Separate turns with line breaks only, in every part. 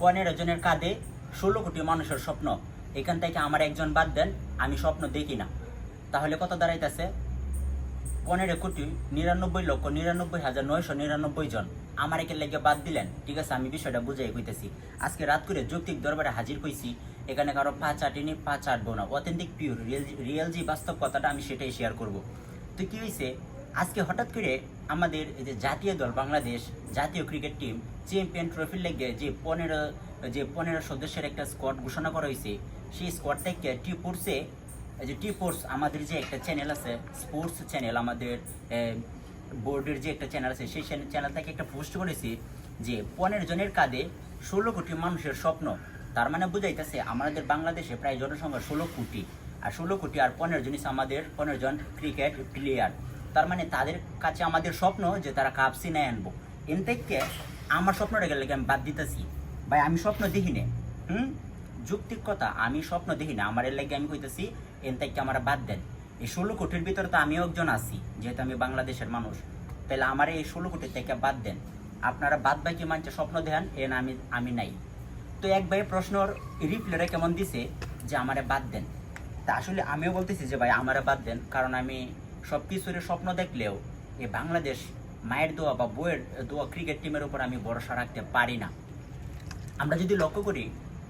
পনেরো জনের কাঁধে ষোলো কোটি মানুষের স্বপ্ন। এখান থেকে আমার একজন বাদ দেন, আমি স্বপ্ন দেখি না। তাহলে কত দাঁড়াইতেছে? পনেরো কোটি নিরানব্বই লক্ষ নিরানব্বই হাজার নয়শো নিরানব্বই জন। আমার একে লেগে বাদ দিলেন। ঠিক আছে, আমি বিষয়টা বুঝাই কইতেছি। আজকে রাত করে যৌক্তিক দরবারে হাজির হইছি। এখানে কারও পা আটিনি পাঁচ আটবো না। অথেন্টিক পিওর রিয়েল রিয়েল যে বাস্তব কথাটা আমি সেটাই শেয়ার করব। তো কি হয়েছে আজকে হঠাৎ করে আমাদের যে জাতীয় দল, বাংলাদেশ জাতীয় ক্রিকেট টিম চ্যাম্পিয়ন ট্রফির লেগে যে পনেরো যে পনেরো সদস্যের একটা স্কোয়াড ঘোষণা করা হয়েছে, সেই স্কোয়াড থেকে টি ফোর্সে যে টি ফোর্স আমাদের যে একটা চ্যানেল আছে স্পোর্টস চ্যানেল আমাদের বোর্ডের যে একটা চ্যানেল আছে, সেই চ্যানেল থেকে একটা পোস্ট করেছি যে পনেরো জনের কাঁধে ষোলো কোটি মানুষের স্বপ্ন। তার মানে বুঝাইতেছে আমাদের বাংলাদেশে প্রায় জনসংখ্যা ষোলো কোটি। আর ষোলো কোটি আর পনেরো জন is আমাদের, পনেরো জন ক্রিকেট প্লেয়ার তার মানে তাদের কাছে আমাদের স্বপ্ন যে তারা কাপ সিনে আনব। এন থেকে আমার স্বপ্নটা গেলে আমি বাদ দিতেছি। ভাই, আমি স্বপ্ন দেখি নে হুম? যুক্তিক কথা, আমি স্বপ্ন দেখি না আমার এর লাগে আমি কইতেছি এন থেকে আমার বাদ দেন। এই ষোলো কোটির ভিতরে তো আমিও একজন আছি, যেহেতু আমি বাংলাদেশের মানুষ। তাহলে আমার এই ষোলো কোটি থেকে বাদ দেন। আপনারা বাদ বাকি মানছে স্বপ্ন দেন এন আমি আমি নাই। তো এক ভাই প্রশ্নর রিপ্লাইটা কেমন দিছে? যে আমারে বাদ দেন। তা আসলে আমিও বলতেছি যে ভাই, আমারে বাদ দেন, কারণ আমি সব কিছুর স্বপ্ন দেখলেও এই বাংলাদেশ মায়ের দোয়া বা বইয়ের দোয়া ক্রিকেট টিমের উপর আমি ভরসা রাখতে পারি না। আমরা যদি লক্ষ্য করি,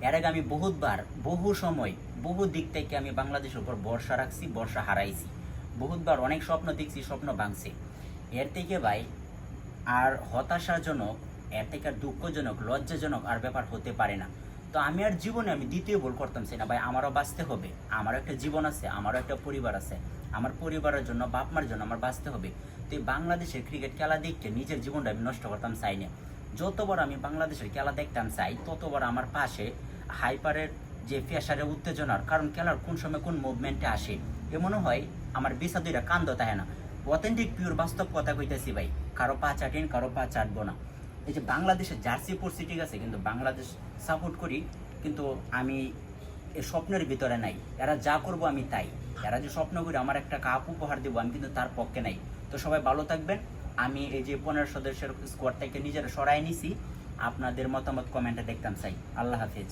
এর আগে আমি বহুতবার, বহু সময়, বহু দিক থেকে আমি বাংলাদেশের উপর ভরসা রাখছি, ভরসা হারাইছি। বহুতবার অনেক স্বপ্ন দেখছি, স্বপ্ন ভাঙছে। এর থেকে ভাই, আর হতাশাজনক, এর থেকে আর দুঃখজনক, লজ্জাজনক আর ব্যাপার হতে পারে না। তো আমি আর জীবনে আমি দ্বিতীয় ভুল করতাম না ভাই, আমারও বাঁচতে হবে। আমারও একটা জীবন আছে, আমারও একটা পরিবার আছে। আমার পরিবারের জন্য, বাপ মার জন্য আমার বাঁচতে হবে। তো এই বাংলাদেশের ক্রিকেট খেলা দেখতে নিজের জীবনটা আমি নষ্ট করতাম, চাই না। যতবার আমি বাংলাদেশের খেলা দেখতাম, চাই, ততবার আমার পাশে হাইপারের যে ফেসারের উত্তেজনার, কারণ খেলার কোন সময় কোন মুভমেন্টে আসে, এ মনে হয় আমার দুইটা কান্দ তাহে না। অথেন্টিক পিওর বাস্তব কথা কইতেছি, ভাই, কারও পা চাটেন কারও পা চাটবো না। এই যে বাংলাদেশের জার্সি পরছি, ঠিক আছে, কিন্তু বাংলাদেশ সাপোর্ট করি, কিন্তু আমি এ স্বপ্নের ভিতরে নাই। এরা যা করব আমি তাই। এরা যে স্বপ্ন করি আমার একটা কাপ উপহার দেবো, আমি কিন্তু তার পক্ষে নাই। তো সবাই ভালো থাকবেন। আমি এই যে পনেরো সদস্যের স্কোয়াড থেকে নিজেরা সরাই নিছি। আপনাদের মতামত কমেন্টে দেখতাম চাই। আল্লাহ হাফেজ।